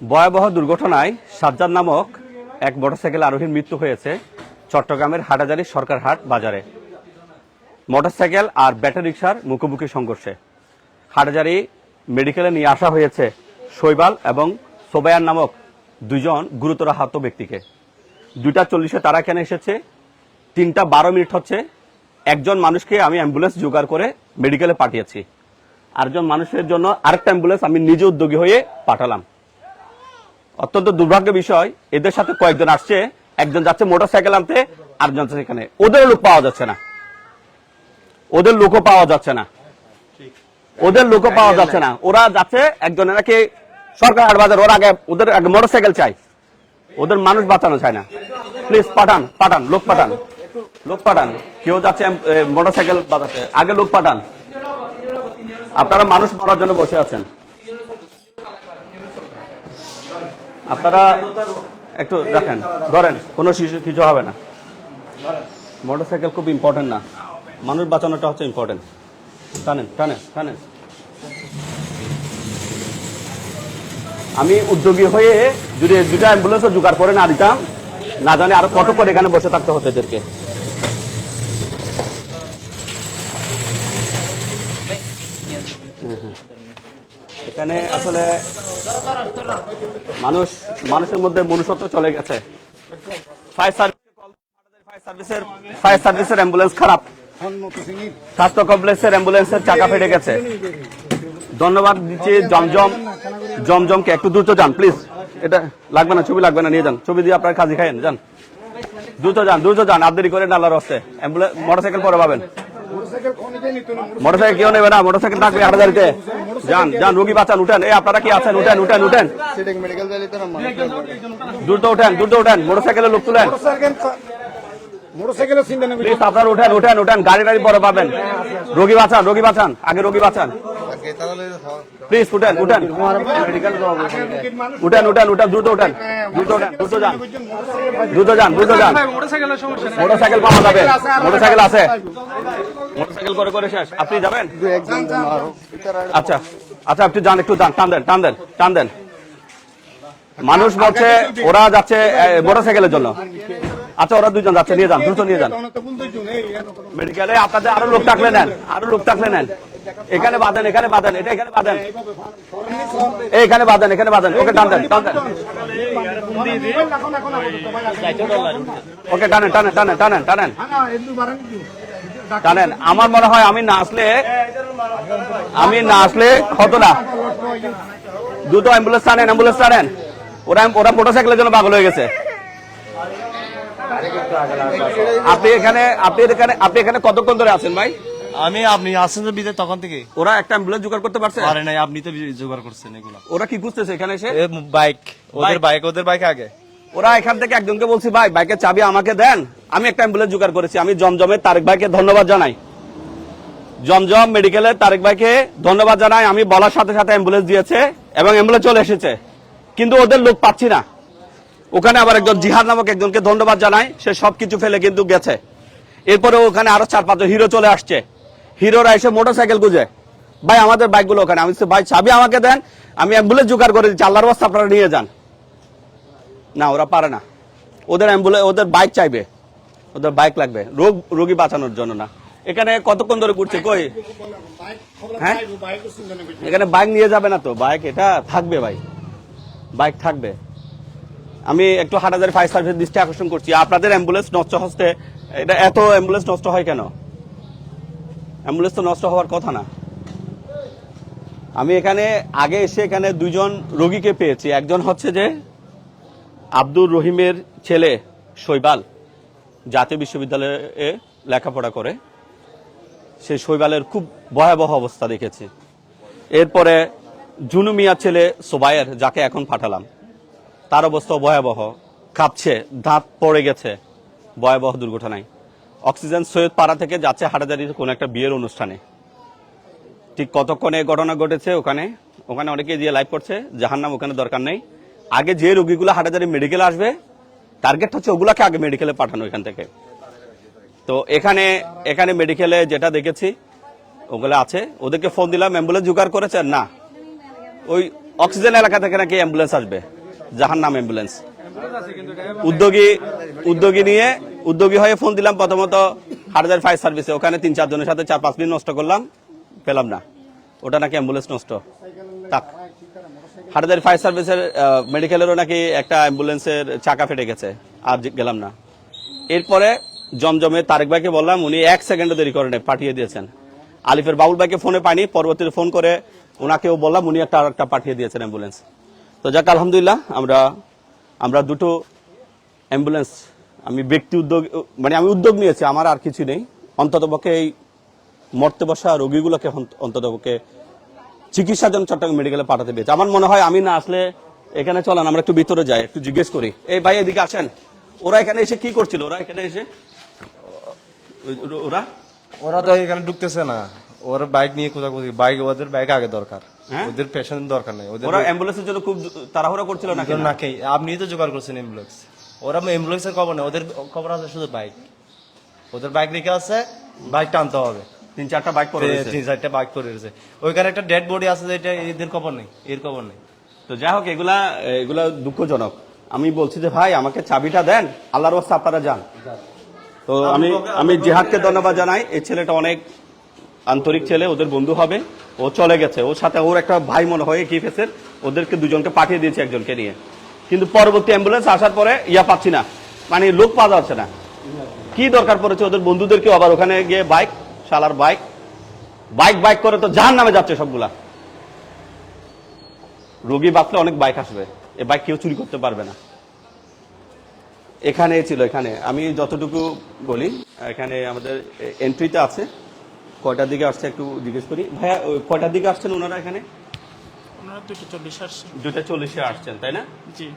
ভয়াবহ দুর্ঘটনায় সাজ্জাদ নামক এক মোটরসাইকেল আরোহীর মৃত্যু হয়েছে চট্টগ্রামের হাটাজারি সরকারহাট বাজারে। মোটরসাইকেল আর ব্যাটারি রিক্সার মুখোমুখি সংঘর্ষে। হাটাজারি মেডিকেলে নিয়ে আসা হয়েছে শৈবাল এবং সোবায়ান নামক দুজন গুরুতর আহত ব্যক্তিকে। দুইটা চল্লিশে তারা কেন এসেছে? তিনটা বারো মিনিট হচ্ছে। একজন মানুষকে আমি অ্যাম্বুলেন্স জোগাড় করে মেডিকেলে পাঠিয়েছি। আরেকজন মানুষের জন্য আরেকটা অ্যাম্বুলেন্স আমি নিজে উদ্যোগী হয়ে পাঠালাম। অত্যন্ত দুর্ভাগ্য বিষয়, এদের সাথে কয়েকজন আসছে, একজন যাচ্ছে মোটরসাইকেল আনতে, আরেকজন যাচ্ছে এখানে ওদের লোক পাওয়া যাচ্ছে না। ওদের লোকও পাওয়া যাচ্ছে না। ওদের লোকও পাওয়া যাচ্ছে না। ওরা যাচ্ছে, একজন নাকি সরকার হাট বাজার, ওর আগে ওদের আগে মোটরসাইকেল চাই ওদের মানুষ বাঁচানো চায় না। প্লিজ পাঠান পাঠান, লোক পাঠান। লোক পাঠান। কেউ যাচ্ছে মোটরসাইকেল বাজাতে আগে লোক পাঠান। আপনারা মানুষ মারার জন্য বসে আছেন। আপনারা একটু দেখেন, ধরেন, কোনো শিশু, কিছু হবে না। মোটরসাইকেল খুব ইম্পর্টেন্ট না। মানুষ বাঁচানোটা হচ্ছে ইম্পর্টেন্ট টানেন টানেন টানেন। আমি উদ্যোগী হয়ে যদি দুটা অ্যাম্বুলেন্সও জোগাড় করে না দিতাম, না জানি আরও কত করে এখানে বসে থাকতে হতো এদেরকে। এখানে আসলে মানুষ, মানুষের মধ্যে মনুষ্যত্ব চলে গেছে। ফায়ার সার্ভিসের অ্যাম্বুলেন্স খারাপ। স্বাস্থ্য কমপ্লেক্সের অ্যাম্বুলেন্সের চাকা ফেটে গেছে। ধন্যবাদ দিচ্ছি জমজম জমজমকে একটু দ্রুত যান প্লিজ এটা লাগবে না, ছবি লাগবে না, নিয়ে যান। ছবি দিয়ে আপনার কাজী খাইন যান। দ্রুত যান দ্রুত যান, আর দেরি করেন আল্লাহর হস্তে অ্যাম্বুলেন্স মোটরসাইকেল পরে পাবেন। মোটরসাইকেল কেউ নেবে না মোটরসাইকেল থাকবে আট হাটাদারিতে যান যান রুগী বাঁচান উঠেন। এই আপনারা কি আছেন? উঠেন উঠেন উঠেন। দ্রুত উঠেন দ্রুত উঠেন মোটরসাইকেলের লোক তুলেন। মোটরসাইকেলের চিন্তা নেই প্লিজ আপনারা উঠেন উঠেন উঠেন গাড়ি গাড়ি পরে পাবেন। রোগী বাঁচান রোগী বাঁচান আগে রোগী বাঁচান। প্লিজ উঠেন উঠেন। উঠেন উঠেন উঠেন দ্রুত উঠেন। দ্রুত উঠেন দ্রুত যান। দ্রুত যান দ্রুত যান। মোটরসাইকেল পাওয়া যাবে মোটরসাইকেল আছে। মোটরসাইকেল করে করে শেষ। আপনি যাবেন? আচ্ছা আচ্ছা আপনি যান একটু যান টান দেন টান দেন টান দেন। মানুষ বলছে ওরা যাচ্ছে মোটরসাইকেলের জন্য। আচ্ছা ওরা দুজন যাচ্ছে, নিয়ে যান, দ্রুত নিয়ে যান। মেডিকেলে আপনাদের আরও লোক থাকলে নেন, আরও লোক থাকলে নেন। এখানে বাঁধেন এখানে বাঁধেন, এটা এখানে বাঁধেন। এখানে বাঁধেন এখানে বাঁধেন, ওকে টান দেন টান দেন। ওকে টানেন টানেন টানেন টানেন টানেন। টানেন। আমার মনে হয় আমি না আসলে, আমি না আসলে হতো না। দুটো অ্যাম্বুলেন্স টানেন অ্যাম্বুলেন্স টানেন। ওরা ওরা মোটরসাইকেলের জন্য পাগল হয়ে গেছে। আপনি এখানে আপনি এখানে আপনি এখানে কতক্ষণ ধরে আছেন ভাই? আমি আপনি আসছেন তো বিদে তখন থেকে ওরা একটা অ্যাম্বুলেন্স জোগাড় করতে পারছে? পারে নাই আপনি তো জোগাড় করছেন এগুলো। ওরা কি খুঁজতেছে এখানে এসে? বাইক। ওদের বাইক ওদের বাইক আগে। ওরা এখান থেকে একজনকে বলছি ভাই বাইকের চাবি আমাকে দেন। আমি একটা অ্যাম্বুলেন্স জোগাড় করেছি। আমি জমজমের তারেক ভাইকে ধন্যবাদ জানাই। জমজম মেডিকেলের তারেক ভাইকে ধন্যবাদ জানাই। আমি বলার সাথে সাথে অ্যাম্বুলেন্স দিয়েছে এবং অ্যাম্বুলেন্স চলে এসেছে। কিন্তু ওদের লোক পাচ্ছি না। ওখানে আবার একজন জিহাদ নামক একজনকে ধন্যবাদ জানায়, সে সবকিছু ফেলে কিন্তু গেছে। এরপরে ওখানে আরও চার পাঁচজন হিরো চলে আসছে। হিরোরা এসে মোটরসাইকেল গুজে ভাই, আমাদের বাইকগুলো ওখানে। আমি ভাই, চাবি আমাকে দেন, আমি অ্যাম্বুলেন্স জোগাড় করে দিচ্ছি। আল্লাহর বাস্তা আপনারা নিয়ে যান। না, ওরা পারে না। ওদের অ্যাম্বুলেন্স ওদের বাইক চাইবে। ওদের বাইক লাগবে। রোগ, রোগী বাঁচানোর জন্য না। এখানে কতক্ষণ ধরে ঘুরছে? কই? হ্যাঁ? এখানে বাইক নিয়ে যাবে না তো? বাইক এটা থাকবে ভাই। বাইক থাকবে। আমি একটু হাটাজারি ফায়ার সার্ভিস দৃষ্টি আকর্ষণ করছি। আপনাদের অ্যাম্বুলেন্স নষ্ট হচ্ছে, এটা এত অ্যাম্বুলেন্স নষ্ট হয় কেন? অ্যাম্বুলেন্স তো নষ্ট হওয়ার কথা না। আমি এখানে, আগে এসে এখানে দুজন রোগীকে পেয়েছি। একজন হচ্ছে যে আব্দুর রহিমের ছেলে শৈবাল, জাতীয় বিশ্ববিদ্যালয়ে লেখাপড়া করে। সেই শৈবালের খুব ভয়াবহ অবস্থা দেখেছি। এরপরে জুনু মিয়ার ছেলে সোবায়ের, যাকে এখন পাঠালাম। তার অবস্থা ভয়াবহ। কাঁপছে, দাঁত পড়ে গেছে। ভয়াবহ দুর্ঘটনায় অক্সিজেন সৈয়দ পাড়া থেকে যাচ্ছে হাটাজারির কোনো একটা বিয়ের অনুষ্ঠানে। ঠিক কতক্ষণে ঘটনা ঘটেছে ওখানে? ওখানে অনেকে দিয়ে লাইভ করছে। নাম ওখানে দরকার নেই। আগে যে রোগীগুলো হাটাজারি মেডিকেলে আসবে টার্গেট হচ্ছে ওগুলাকে আগে মেডিকেলে পাঠানো এখান থেকে। তো এখানে এখানে মেডিকেলে যেটা দেখেছি, ওগুলো আছে। ওদেরকে ফোন দিলাম অ্যাম্বুলেন্স জোগাড় করেছেন না। ওই অক্সিজেন এলাকা থেকে নাকি অ্যাম্বুলেন্স আসবে? জাহান নাম অ্যাম্বুলেন্স উদ্যোগী উদ্যোগী নিয়ে, উদ্যোগী হয়ে ফোন দিলাম প্রথমত হাটাজার ফায়ার সার্ভিসে ওখানে তিন চারজনের সাথে চার পাঁচ মিনিট নষ্ট করলাম, পেলাম না। ওটা নাকি অ্যাম্বুলেন্স নষ্ট। তাক হাটাজারি ফায়ার সার্ভিসের মেডিকেলেরও নাকি একটা অ্যাম্বুলেন্সের চাকা ফেটে গেছে। আর গেলাম না। এরপরে জমজমে তারেক ভাইকে বললাম, উনি এক সেকেন্ডও দেরি করেন পাঠিয়ে দিয়েছেন। আলিফের বাবুল ভাইকে ফোনে পাইনি, পরবর্তীতে ফোন করে ওনাকেও বললাম, উনি একটা আর একটা পাঠিয়ে দিয়েছেন অ্যাম্বুলেন্স তো যাক, আলহামদুলিল্লাহ, আমরা আমরা দুটো অ্যাম্বুলেন্স আমি ব্যক্তি উদ্যোগ মানে আমি উদ্যোগ নিয়েছি, আমার আর কিছু নেই। অন্ততপক্ষে এই মরতে বসা রোগীগুলোকে অন্ত- অন্ততপক্ষে চিকিৎসার জন্য চট্টগ্রাম মেডিকেলে পাঠাতে পেরেছে। আমার মনে হয় আমি না আসলে এখানে চলেন, আমরা একটু ভিতরে যাই, একটু জিজ্ঞেস করি। এই ভাই এদিকে আসেন। ওরা এখানে এসে কি করছিল? ওরা এখানে এসে ওরা? ওরা তো এখানে ঢুকতেছে না। ওর বাইক নিয়ে কোথাও কোথাও বাইক ওদের বাইক আগে দরকার। হ্যাঁ? ওদের পেশেন্ট দরকার নেই। ওদের ওরা অ্যাম্বুলেন্সের জন্য খুব তাড়াহুড়া করছিল নাকি নাকি। আপনি তো জোগাড় করছেন অ্যাম্বুলেন্স ওরা অ্যাম্বুলেন্সের খবর নেই। ওদের খবর আছে শুধু বাইক ওদের বাইক রেখে আছে বাইক টানতে হবে। তিন চারটা বাইক রয়েছে। তিন চারটা বাইক করে রয়েছে। ওইখানে একটা ডেড বডি আছে যেটা এদের খবর নেই এর খবর নেই। তো যাই হোক এগুলা এগুলা দুঃখজনক। আমি বলছি যে ভাই আমাকে চাবিটা দেন। আল্লাহর রাস্তা আপনারা যান। তো আমি আমি জিহাদকে ধন্যবাদ জানাই। এই ছেলেটা অনেক আন্তরিক ছেলে, ওদের বন্ধু হবে, ও চলে গেছে। ওর সাথে ওর একটা ভাই মনে হয় কি ফেসের ওদেরকে দুজনকে পাঠিয়ে দিয়েছে একজনকে নিয়ে। কিন্তু পরবর্তী অ্যাম্বুলেন্স আসার পরে ইয়া পাচ্ছি না। মানে লোক পাওয়া যাচ্ছে না। কি দরকার পড়েছে ওদের বন্ধুদেরকে আবার ওখানে গিয়ে বাইক শালার বাইক বাইক বাইক করে তো যার নামে যাচ্ছে সবগুলা। রোগী বাঁচলে অনেক বাইক আসবে। এ বাইক কেউ চুরি করতে পারবে না। এখানে ছিল, এখানে। আমি যতটুকু বলি, এখানে আমাদের এন্ট্রিতে আছে। কয়টার দিকে আসছে একটু জিজ্ঞেস করি? ভাইয়া ওই কয়টার দিকে আসছেন ওনারা এখানে? ওনারা দুটো চল্লিশ আসছে দুটা চল্লিশে আসছেন তাই না? জি।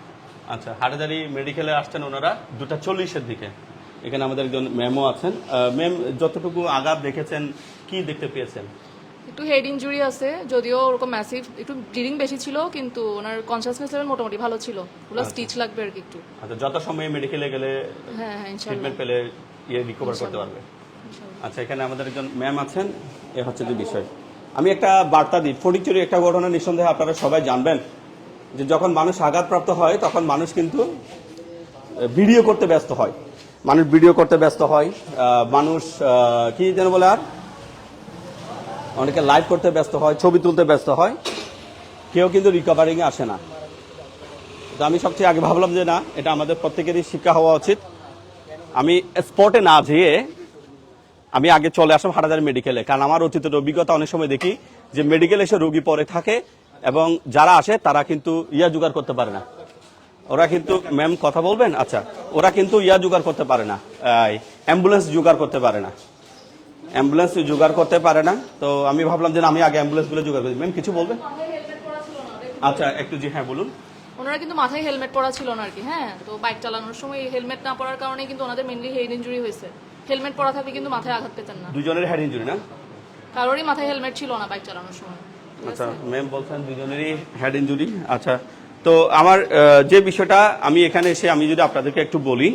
আচ্ছা হাটাদারি মেডিকেলে আসছেন ওনারা দুটা চল্লিশের দিকে। এখানে আমাদের একজন ম্যামও আছেন। ম্যাম যতটুকু আঘাত দেখেছেন কি দেখতে পেয়েছেন? একটু হেড ইনজুরি আছে যদিও ওরকম ম্যাসিভ একটু ব্লিডিং বেশি ছিল কিন্তু ওনার কনসিয়াসনেস লেভেল মোটামুটি ভালো ছিল। ওগুলো স্টিচ লাগবে আর কি একটু। আচ্ছা যত সময় মেডিকেলে গেলে হ্যাঁ হ্যাঁ ট্রিটমেন্ট পেলে ইয়ে রিকভার করতে পারবে। আচ্ছা এখানে আমাদের একজন ম্যাম আছেন। এ হচ্ছে যে বিষয়। আমি একটা বার্তা দিই, ফটিকচুরি একটা ঘটনা নিঃসন্দেহে আপনারা সবাই জানবেন যে যখন মানুষ আঘাতপ্রাপ্ত হয়, তখন মানুষ কিন্তু ভিডিও করতে ব্যস্ত হয়। মানুষ ভিডিও করতে ব্যস্ত হয় মানুষ কি যেন বলে আর? অনেকে লাইভ করতে ব্যস্ত হয়, ছবি তুলতে ব্যস্ত হয়। কেউ কিন্তু রিকভারিংয়ে আসে না। তো আমি সবচেয়ে আগে ভাবলাম যে না, এটা আমাদের প্রত্যেকেরই শিক্ষা হওয়া উচিত। আমি স্পটে না যেয়ে আমি আগে চলে আসলাম হাটাজারি মেডিকেলে, কারণ আমার অতীতের অভিজ্ঞতা অনেক সময় দেখি যে মেডিকেল এসে রোগী পরে থাকে এবং যারা আসে তারা কিন্তু ইয়া জোগাড় করতে পারে না। ওরা কিন্তু ম্যাম কথা বলবেন? আচ্ছা ওরা কিন্তু ইয়া জোগাড় করতে পারে না। অ্যাম্বুলেন্স জোগাড় করতে পারে না। অ্যাম্বুলেন্স জোগাড় করতে পারে না। তো আমি ভাবলাম যে আমি আগে অ্যাম্বুলেন্সগুলো জোগাড় করি। ম্যাম কিছু বলবেন? আচ্ছা একটু জি হ্যাঁ বলুন। ওনারা কিন্তু মাথায় হেলমেট পরা ছিল না আর কি হ্যাঁ? তো বাইক চালানোর সময় হেলমেট না পরার কারণে কিন্তু ওনাদের মেনলি হেড ইনজুরি হয়েছে। হেলমেট পরা থাকলে কিন্তু মাথায় আঘাত পেতেন না। দুজনের হেড ইঞ্জুরি না? কারোরই মাথায় হেলমেট ছিল না বাইক চালানোর সময়। আচ্ছা ম্যাম বলছেন দুজনেরই হেড ইঞ্জুরি আচ্ছা তো আমার যে বিষয়টা আমি এখানে এসে আমি যদি আপনাদেরকে একটু বলি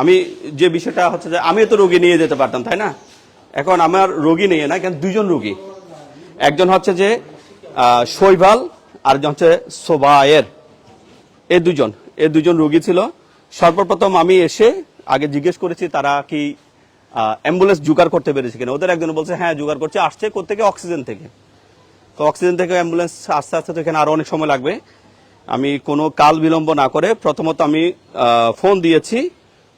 আমি যে বিষয়টা হচ্ছে যে আমি তো রোগী নিয়ে যেতে পারতাম তাই না? এখন আমার রোগী নিয়ে না? কেন? দুজন রোগী। একজন হচ্ছে যে শৈবাল আর একজন হচ্ছে সোবায়ের। এই দুজন এই দুজন রোগী ছিল। সর্বপ্রথম আমি এসে আগে জিজ্ঞেস করেছি, তারা কি অ্যাম্বুলেন্স জোগাড় করতে পেরেছে কিনা? ওদের একজন বলছে হ্যাঁ জোগাড় করছে, আসছে কোথেকে অক্সিজেন থেকে। তো অক্সিজেন থেকে অ্যাম্বুলেন্স, আস্তে আস্তে তো এখানে আরও অনেক সময় লাগবে। আমি কোনো কাল বিলম্ব না করে প্রথমত আমি ফোন দিয়েছি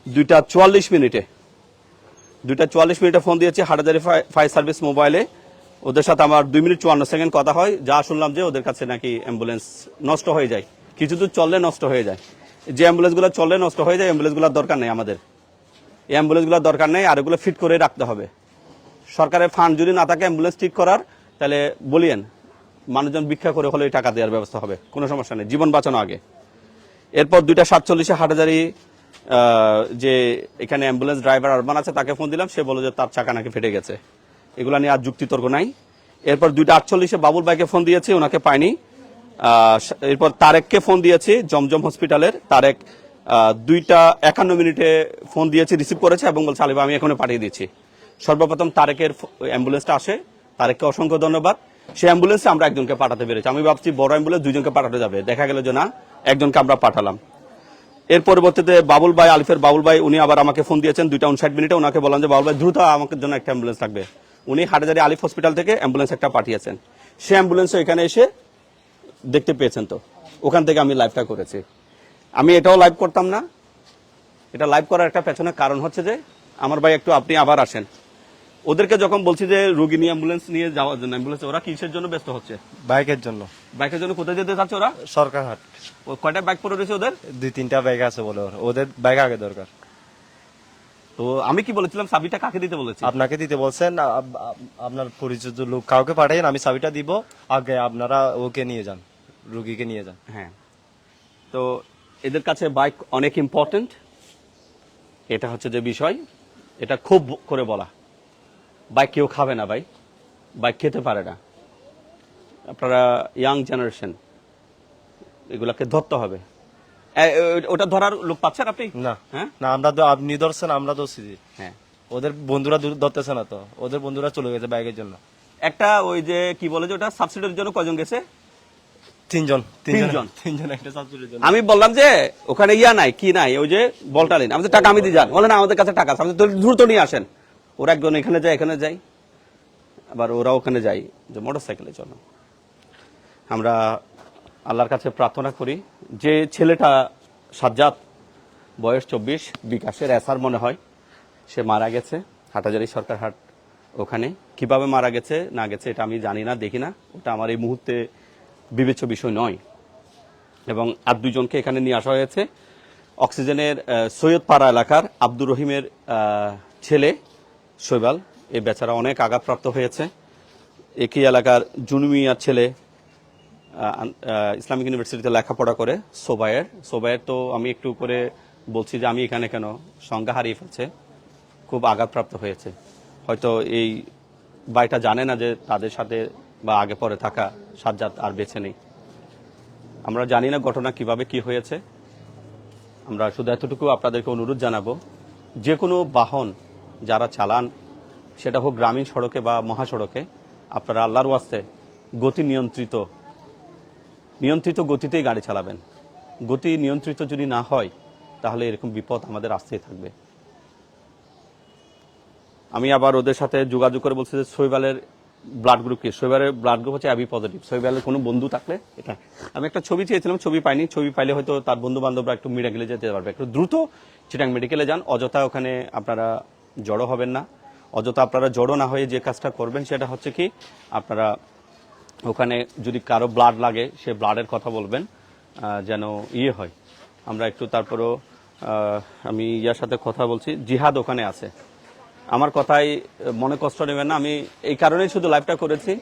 দুইটা চুয়াল্লিশ মিনিটে। দুইটা চুয়াল্লিশ মিনিটে ফোন দিয়েছি হাটাজারি ফায়ার সার্ভিস মোবাইলে। ওদের সাথে আমার দুই মিনিট চুয়ান্ন সেকেন্ড কথা হয়। যা শুনলাম যে ওদের কাছে নাকি অ্যাম্বুলেন্স নষ্ট হয়ে যায়। কিছু দূর চললে নষ্ট হয়ে যায়। যে অ্যাম্বুলেন্সগুলো চলে নষ্ট হয়ে যায়, অ্যাম্বুলেন্সগুলোর দরকার নেই আমাদের। এই অ্যাম্বুলেন্সগুলোর দরকার নেই আর এগুলো ফিট করে রাখতে হবে। সরকারের ফান্ড যদি না থাকে অ্যাম্বুলেন্স ঠিক করার, তাহলে বলিয়েন, মানুষজন ভিক্ষা করে হলে টাকা দেওয়ার ব্যবস্থা হবে, কোনো সমস্যা নেই, জীবন বাঁচানো আগে। এরপর দুইটা সাতচল্লিশে হাটাজারি যে এখানে অ্যাম্বুলেন্স ড্রাইভার আরমান আছে, তাকে ফোন দিলাম, সে বলল যে তার চাকা নাকি ফেটে গেছে। এগুলা নিয়ে আর যুক্তিতর্ক নাই। এরপর দুইটা আটচল্লিশে বাবুল ভাইকে ফোন দিয়েছি, ওনাকে পাইনি। এরপর তারেককে ফোন দিয়েছি, জমজম হসপিটালের। তারেক দুইটা একান্ন মিনিটে ফোন দিয়েছি, রিসিভ করেছে এবং বলছে, আলিবা, আমি এখনও পাঠিয়ে দিচ্ছি। সর্বপ্রথম তারেকের অ্যাম্বুলেন্সটা আসে। তারেককে অসংখ্য ধন্যবাদ। সে অ্যাম্বুলেন্সে আমরা একজনকে পাঠাতে পেরেছি। আমি ভাবছি বড় অ্যাম্বুলেন্স দুজনকে পাঠাতে যাবে। দেখা গেল যে না, একজনকে আমরা পাঠালাম। এর পরবর্তীতে বাবুল ভাই, আলিফের বাবুল ভাই, উনি আবার আমাকে ফোন দিয়েছেন দুইটা উনষাট মিনিটে। ওনাকে বললাম যে, বাবুল ভাই, দ্রুত আমাকে জন্য একটা অ্যাম্বুলেন্স লাগবে উনি হাটাজারি আলিফ হসপিটাল থেকে অ্যাম্বুলেন্স একটা পাঠিয়েছেন। সে অ্যাম্বুলেন্স এখানে এসে দেখতে পেয়েছেন তো। ওখান থেকে আমি লাইভটা করেছি। আমি এটাও লাইভ করতাম না। এটা লাইভ করার একটা পেছনে কারণ হচ্ছে যে আমার ভাই একটু আপনি আবার আসেন। ওদেরকে যখন বলছি যে রোগী নিয়ে অ্যাম্বুলেন্স নিয়ে যাওয়ার জন্য অ্যাম্বুলেন্স ওরা কিসের জন্য ব্যস্ত হচ্ছে? বাইকের জন্য। বাইকের জন্য কোথায় যেতে চাচ্ছে ওরা? সরকার হাট ও কয়টা বাইক পড়ে রয়েছে ওদের? দুই তিনটা বাইক আছে বলে। ওদের বাইক আগে দরকার। তো আমি কি বলেছিলাম চাবিটা কাকে দিতে বলেছি আপনাকে দিতে বলছেন আপনার পরিচিত লোক কাউকে পাঠাইন আমি চাবিটা দিব আগে আপনারা ওকে নিয়ে যান রুগীকে নিয়ে যান। হ্যাঁ। তো এদের কাছে বাইক অনেক ইম্পর্টেন্ট এটা হচ্ছে যে বিষয় এটা খুব করে বলা। বাইক কেউ খাবে না ভাই বাইক খেতে পারে না। আপনারা ইয়াং জেনারেশন এগুলাকে ধরতে হবে। ওটা ধরার লোক পাচ্ছেন আপনি? না। হ্যাঁ? না আমরা তো আপনি ধরছেন আমরা ধরছি। হ্যাঁ। ওদের বন্ধুরা ধরতেছে না তো। ওদের বন্ধুরা চলে গেছে বাইকের জন্য। একটা ওই যে কি বলে যে ওটা? সাবসিডির জন্য কয়জন গেছে? তিনজন। তিনজন। তিনজন। একটা সাবসিডির জন্য। আমি বললাম যে ওখানে ইয়া নাই কি নাই ওই যে বলটা নেই। আমাদের টাকা আমি দিয়ে যান। বলে না আমাদের কাছে টাকা আছে। দ্রুত নিয়ে আসেন। ওরা একজন এখানে যায় এখানে যাই আবার ওরা ওখানে যাই যে মোটর সাইকেলের জন্য আমরা আল্লাহর কাছে প্রার্থনা করি, যে ছেলেটা সাজ্জাদ, বয়স চব্বিশ, বিকাশের এসার মনে হয়, সে মারা গেছে, হাটাজারি সরকার হাট ওখানে। কীভাবে মারা গেছে, না গেছে, এটা আমি জানি না, দেখি না। ওটা আমার এই মুহূর্তে বিবেচ্য বিষয় নয়। এবং আর দুজনকে এখানে নিয়ে আসা হয়েছে। অক্সিজেনের সৈয়দপাড়া এলাকার আব্দুর রহিমের ছেলে শৈবাল। এই বেচারা অনেক আঘাতপ্রাপ্ত হয়েছে। একই এলাকার জুনুমিয়ার ছেলে ইসলামিক ইউনিভার্সিটিতে লেখাপড়া করে সোবায়ের। সোবায়ের তো আমি একটু করে বলছি যে আমি এখানে কেন? সংজ্ঞা হারিয়ে ফেলছে। খুব আঘাতপ্রাপ্ত হয়েছে। হয়তো এই বাইটা জানে না যে তাদের সাথে বা আগে পরে থাকা সাজ্জাদ আর বেছে নেই। আমরা জানি না ঘটনা কীভাবে কি হয়েছে। আমরা শুধু এতটুকু আপনাদেরকে অনুরোধ জানাব, যে কোনো বাহন যারা চালান, সেটা হোক গ্রামীণ সড়কে বা মহাসড়কে, আপনারা আল্লাহর ওয়াস্তে গতি নিয়ন্ত্রিত নিয়ন্ত্রিত গতিতেই গাড়ি চালাবেন। গতি নিয়ন্ত্রিত যদি না হয়, তাহলে এরকম বিপদ আমাদের আসতেই থাকবে। আমি আবার ওদের সাথে যোগাযোগ করে বলছি যে, শৈবালের ব্লাড গ্রুপ কি? শৈবালের ব্লাড গ্রুপ হচ্ছে অ্যাবি পজিটিভ শৈবালের কোনো বন্ধু থাকলে এটা। আমি একটা ছবি চেয়েছিলাম, ছবি পাইনি। ছবি পাইলে হয়তো তার বন্ধু বান্ধবরা একটু মেডিকেলে যেতে পারবে। একটু দ্রুত চিটাং মেডিকেলে যান। অযথা ওখানে আপনারা জড়ো হবেন না। অযথা আপনারা জড়ো না হয়ে যে কাজটা করবেন, সেটা হচ্ছে কি, আপনারা ওখানে যদি কারও ব্লাড লাগে, সে ব্লাডের কথা বলবেন যেন ইয়ে হয়। আমরা একটু তারপরও আমি ইয়ার সাথে কথা বলছি। জিহাদ ওখানে আছে। আমার কথাই মনে কষ্ট নেবেন না। আমি এই কারণেই শুধু লাইভটা করেছি।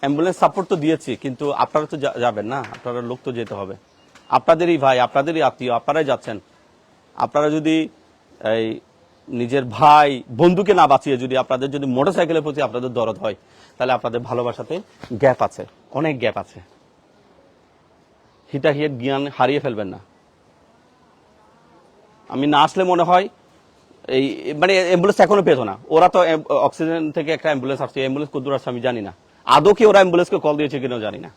অ্যাম্বুলেন্স সাপোর্ট তো দিয়েছি, কিন্তু আপনারা তো যাবেন না। আপনারা লোক তো যেতে হবে। আপনাদেরই ভাই, আপনাদেরই আত্মীয়, আপনারাই যাচ্ছেন। আপনারা যদি এই নিজের ভাই, বন্ধুকে না বাঁচিয়ে যদি আপনাদের যদি মোটরসাইকেলের প্রতি আপনাদের দরদ হয়, তাহলে আপনাদের ভালোবাসাতে গ্যাপ আছে, অনেক গ্যাপ আছে। হিতাহিয়ের জ্ঞান হারিয়ে ফেলবেন না। আমি না আসলে মনে হয় এই মানে অ্যাম্বুলেন্স এখনও পেত না। ওরা তো অক্সিজেন থেকে একটা অ্যাম্বুলেন্স আসছে অ্যাম্বুলেন্স কদ্দূর আসছে আমি জানি না। আদৌ কি ওরা অ্যাম্বুলেন্সকে কল দিয়েছে কিনাও জানি না।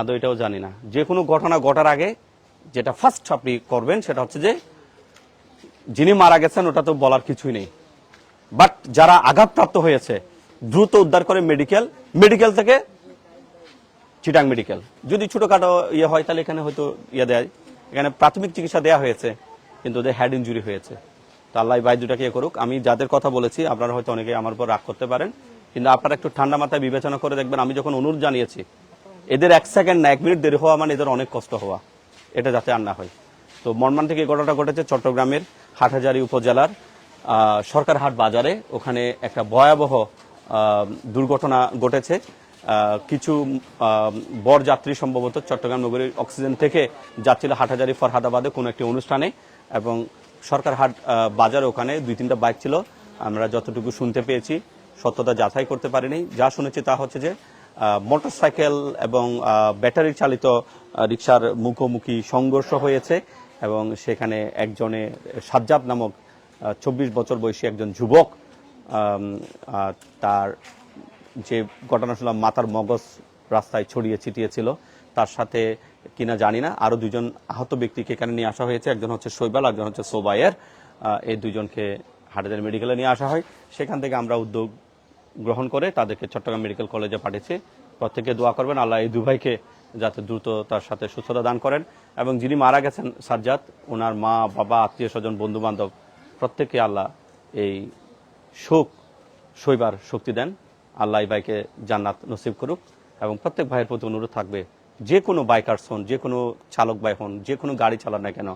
আদৌ এটাও জানি না। যে কোনো ঘটনা ঘটার আগে যেটা ফার্স্ট আপনি করবেন সেটা হচ্ছে যে যিনি মারা গেছেন, ওটা তো বলার কিছুই নেই। বাট যারা আঘাতপ্রাপ্ত হয়েছে, দ্রুত উদ্ধার করে মেডিকেল মেডিকেল থেকে চিটাং মেডিকেল যদি ছোটখাটো ইয়ে হয়, তাহলে এখানে হয়তো ইয়ে দেয়। এখানে প্রাথমিক চিকিৎসা দেওয়া হয়েছে, কিন্তু ওদের হেড ইঞ্জুরি হয়েছে। তো আল্লাহ ভাই দুটাকে ইয়ে করুক। আমি যাদের কথা বলেছি, আপনারা হয়তো অনেকে আমার উপর রাগ করতে পারেন, কিন্তু আপনারা একটু ঠান্ডা মাথায় বিবেচনা করে দেখবেন, আমি যখন অনুরোধ জানিয়েছি, এদের এক সেকেন্ড না, এক মিনিট দেরি হওয়া মানে এদের অনেক কষ্ট হওয়া। এটা যাতে আর না হয়। তো মর্মান থেকে ঘটনাটা ঘটেছে চট্টগ্রামের হাটহাজারী উপজেলার সরকারহাট বাজারে ওখানে একটা ভয়াবহ দুর্ঘটনা ঘটেছে। কিছু আহ, বর যাত্রী সম্ভবত চট্টগ্রাম নগরীর অক্সিজেন থেকে যাচ্ছিল হাটহাজারী ফরহাদাবাদে কোনো একটি অনুষ্ঠানে এবং সরকারহাট বাজার ওখানে দুই তিনটা বাইক ছিল। আমরা যতটুকু শুনতে পেয়েছি সত্যতা যাচাই করতে পারিনি। যা শুনেছি তা হচ্ছে যে মোটরসাইকেল এবং ব্যাটারি চালিত রিক্সার মুখোমুখি সংঘর্ষ হয়েছে। এবং সেখানে একজনে সাজ্জাদ নামক চব্বিশ বছর বয়সী একজন যুবক তার যে ঘটনা শুনলাম মাতার মগজ রাস্তায় ছড়িয়ে ছিটিয়েছিল তার সাথে কিনা জানি না আরও দুজন আহত ব্যক্তিকে এখানে নিয়ে আসা হয়েছে একজন হচ্ছে শৈবাল একজন হচ্ছে সোবাইয়ের আহ, এই দুজনকে হাটাজারি মেডিকেলে নিয়ে আসা হয়। সেখান থেকে আমরা উদ্যোগ গ্রহণ করে তাদেরকে চট্টগ্রাম মেডিকেল কলেজে পাঠিয়েছি। প্রত্যেকে দোয়া করবেন আল্লাহ এই দুভাইকে যাতে দ্রুত তার সাথে সুস্থতা দান করেন। এবং যিনি মারা গেছেন, সাজ্জাদ, ওনার মা, বাবা, আত্মীয় স্বজন বন্ধু বান্ধব প্রত্যেকে আল্লাহ এই শোক সইবার শক্তি দেন। আল্লাহ ভাইকে জান্নাত নসিব করুক এবং প্রত্যেক ভাইয়ের প্রতি অনুরোধ থাকবে, যে কোনো বাইকার্স হন, যে কোনো চালক ভাই হন, যে কোনো গাড়ি চালান না কেন,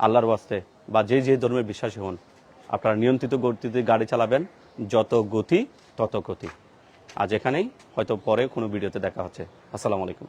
আল্লাহর বাস্তে বা যে যে ধর্মের বিশ্বাসী হন, আপনারা নিয়ন্ত্রিত গতিতে গাড়ি চালাবেন, যত গতি, তত গতি আজ এখানেই, হয়তো পরে কোনো ভিডিওতে দেখা হচ্ছে। আসসালামু আলাইকুম।